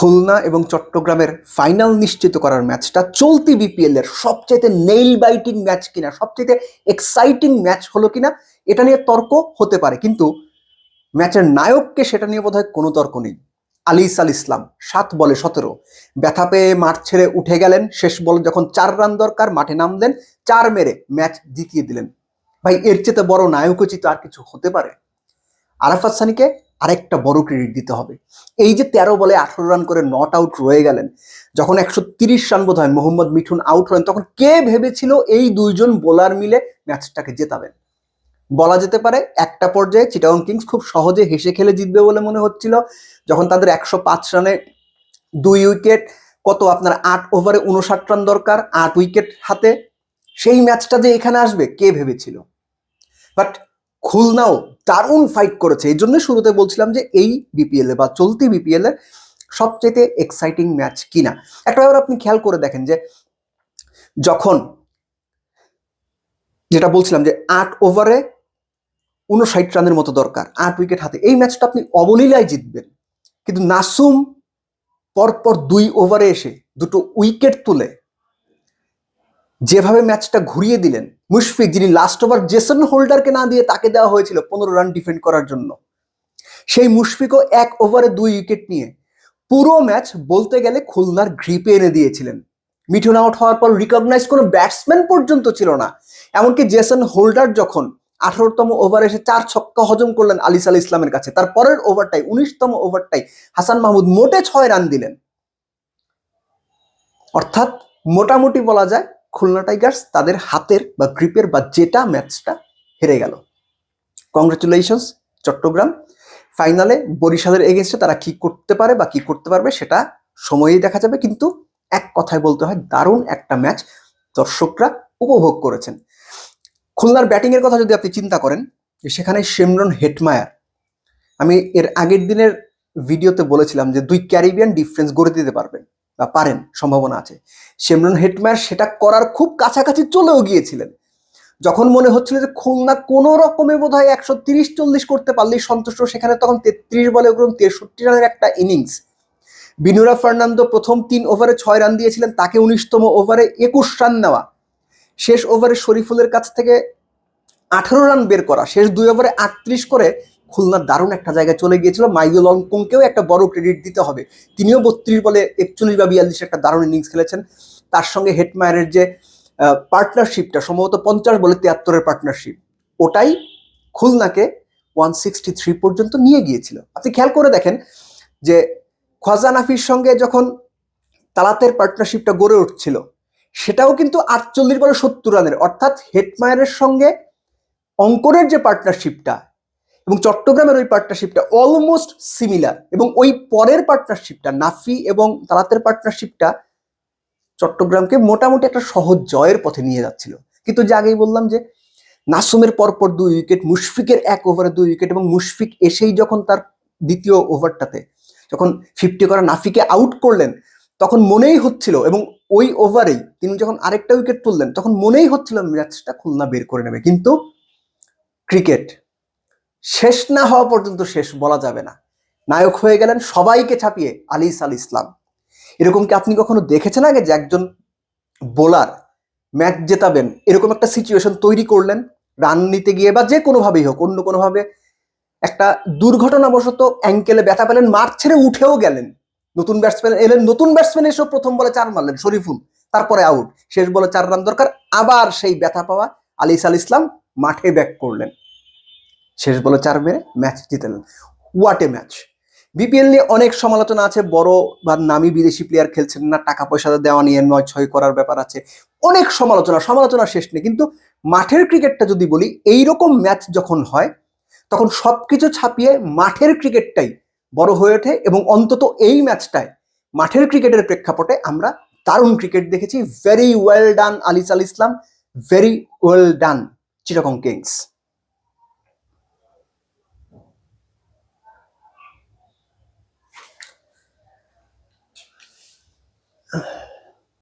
খুলনা এবং চট্টগ্রামের ফাইনাল নিশ্চিত করার ম্যাচটা চলতি বিপিএল এর সবচাইতে নেইল বাইটিং ম্যাচ কিনা, সবচাইতে এক্সাইটিং ম্যাচ হলো কিনা, এটা নিয়ে তর্ক হতে পারে। কিন্তু ম্যাচের নায়ককে সেটা নিয়ে বোধহয় কোনো তর্ক নেই। আলি ইসাল ইসলাম, সাত বলে সতেরো। ব্যথা পেয়ে মাঠ ছেড়ে উঠে গেলেন। শেষ বল যখন চার রান দরকার, মাঠে নামলেন। চার মেরে ম্যাচ জিতিয়ে দিলেন। ভাই, এর চেয়ে বড় নায়কোচিত আর কিছু হতে পারে? আরাফাত সানিকে আরেকটা বড় ক্রেডিট দিতে হবে। এই যে তেরো বলে আঠারো রান করে নট আউট রয়ে গেলেন, যখন একশো তিরিশ রান বোধ হয় মোহাম্মদ মিঠুন আউট হলেন, তখন কে ভেবেছিল এই দুইজন বোলার মিলে ম্যাচটাকে জেতাবেন? বলা যেতে পারে একটা পর্যায়ে চিটাগং কিংস খুব সহজে হেসে খেলে জিতবে বলে মনে হচ্ছিল, যখন তাদের একশো পাঁচ রানে দুই উইকেট কত আপনার আট ওভারে উনষাট রান দরকার, আট উইকেট হাতে, সেই ম্যাচটা যে এখানে আসবে, কে ভেবেছিল? বাট খুলনাও দারুণ ফাইট করেছে। এই জন্য শুরুতে বলছিলাম যে এই বিপিএল বা চলতি বিপিএল এর সবচেয়ে এক্সাইটিং ম্যাচ কিনা। একটা ব্যাপার আপনি খেয়াল করে দেখেন যে যখন যেটা বলছিলাম যে আট ওভারে উনষাট রানের মতো দরকার, আট উইকেট হাতে, এই ম্যাচটা আপনি অবলীলায় জিতবেন। কিন্তু নাসুম পরপর দুই ওভারে এসে দুটো উইকেট তুলে যেভাবে ম্যাচটা ঘুরিয়ে দিলেন, মুশফিক যিনি লাস্ট ওভার জেসন হোল্ডারকে না দিয়ে তাকে দেওয়া হয়েছিল পনেরো রান ডিফেন্ড করার জন্য, সেই মুশফিকও এক ওভারে দুই উইকেট নিয়ে পুরো ম্যাচ বলতে গেলে খুলনার গ্রিপে এনে দিয়েছিলেন। মিঠুন আউট হওয়ার পর রিকগনাইজ কোনো ব্যাটসম্যান পর্যন্ত ছিল না, এমনকি জেসন হোল্ডার যখন আঠারোতম ওভারে এসে চার ছক্কা হজম করলেন আলিস আল ইসলামের কাছে, তার পরের ওভারটাই উনিশতম ওভারটাই হাসান মাহমুদ মোটে ছয় রান দিলেন। অর্থাৎ মোটামুটি বলা যায় খুলনা টাইগার্স তাদের হাতের বা গ্রিপের বা যেটা ম্যাচটা হেরে গেল। কংগ্রেচুলেশনস চট্টগ্রাম। ফাইনালে বরিশালের এগেনস্টে তারা কি করতে পারে বা কি করতে পারবে সেটা সময়েই দেখা যাবে, কিন্তু এক কথায় বলতে হয়, দারুণ একটা ম্যাচ দর্শকরা উপভোগ করেছেন। খুলনার ব্যাটিং এর কথা যদি আপনি চিন্তা করেন সেখানে শেমরন হেটমায়ার আমি এর আগের দিনের ভিডিওতে বলেছিলাম যে দুই ক্যারিবিয়ান ডিফারেন্স গড়ে দিতে পারবেন বা পারেন, সম্ভাবনা আছে। শেমরন হেটমায়ার সেটা করার খুব কাছাকাছি চলেও গিয়েছিলেন। যখন মনে হচ্ছিল যে খুলনা কোনো রকমে বোধ হয় একশো তিরিশ চল্লিশ করতে পারলেই সন্তুষ্ট, সেখানে তখন তেত্রিশ বলে ওরকম তেষট্টি রানের একটা ইনিংস। বিনুরা ফার্নান্দো প্রথম তিন ওভারে ছয় রান দিয়েছিলেন, তাকে উনিশতম ওভারে একুশ রান নেওয়া। শেষ ওভারে শরীফুলের কাছ থেকে আঠারো রান বের করা, শেষ দুই ওভারে আটত্রিশ করে খুলনার দারুণ একটা জায়গায় চলে গিয়েছিল। মাইদুল অঙ্কনকেও একটা বড় ক্রেডিট দিতে হবে। তিনিও বত্রিশ বলে একচল্লিশ বা বিয়াল্লিশ একটা দারুণ ইনিংস খেলেছেন। তার সঙ্গে হেটমায়ারের যে পার্টনারশিপটা সম্ভবত পঞ্চাশ বলে তিয়াত্তরের পার্টনারশিপ ওটাই খুলনাকে ওয়ান সিক্সটি থ্রি পর্যন্ত নিয়ে গিয়েছিল। আপনি খেয়াল করে দেখেন যে, খোয়াজা নাফির সঙ্গে যখন তালাতের পার্টনারশিপটা গড়ে উঠছিল, সেটাও কিন্তু আটচল্লিশ বলে সত্তর রানের। অর্থাৎ হেটমায়ারের সঙ্গে অঙ্কনের যে পার্টনারশিপটা এবং চট্টগ্রামের ওই পার্টনারশিপটা অলমোস্ট সিমিলার এবং ওই পরের পার্টনারশিপটা নাফি এবং তালাতের পার্টনারশিপটা চট্টগ্রামকে মোটামুটি একটা সহজ জয়ের পথে নিয়ে যাচ্ছিল। কিন্তু যে আগেই বললাম যে নাসুমের পরপর দুই উইকেট মুশফিকের এক ওভারে দুই উইকেট এবং মুশফিক এসেই যখন তার দ্বিতীয় ওভারটাতে যখন ফিফটি করা নাফিকে আউট করলেন, তখন মনেই হচ্ছিল এবং ওই ওভারেই তিনি যখন আরেকটা উইকেট তুললেন, তখন মনেই হচ্ছিল ম্যাচটা খুলনা বের করে নেবে। কিন্তু ক্রিকেট শেষ না হওয়া পর্যন্ত শেষ বলা যাবে না। নায়ক হয়ে গেলেন সবাইকে ছাপিয়ে আলিস আল ইসলাম। এরকম কি আপনি কখনো দেখেছেন আগে যে একজন বোলার ম্যাচ জেতাবেন? এরকম একটা সিচুয়েশন তৈরি করলেন, রান নিতে গিয়ে বা যে কোনোভাবেই হোক, অন্য কোনোভাবে একটা দুর্ঘটনাবশত অ্যাঙ্কেলে ব্যথা পেলেন, মাঠ ছেড়ে উঠেও গেলেন। নতুন ব্যাটসম্যান এলেন, নতুন ব্যাটসম্যান এসেও প্রথম বলে চার মারলেন, শরীফুল। তারপরে আউট শেষ বলে চার রান দরকার, আবার সেই ব্যথা পাওয়া আলিস আল ইসলাম মাঠে ব্যাক করলেন। শেষ বলে চার মেরে match জিতেলেন। What a match B P L নিয়ে অনেক সমালোচনা আছে, বড় বা নামি বিদেশি প্লেয়ার খেলছেন না, টাকা পয়সা দেওয়া নিয়ে নয়, ছয় করার ব্যাপার আছে। অনেক সমালোচনা সমালোচনা শেষ নেই। কিন্তু মাঠের ক্রিকেটটা যদি বলি, এইরকম ম্যাচ যখন হয়, তখন সব কিছু ছাপিয়ে মাঠের ক্রিকেটটাই বড় হয়ে ওঠে এবং অন্তত এই ম্যাচটায় মাঠের ক্রিকেটের প্রেক্ষাপটে আমরা দারুণ ক্রিকেট দেখেছি। Very well done Alis Al Islam. Very well done Chittagong kings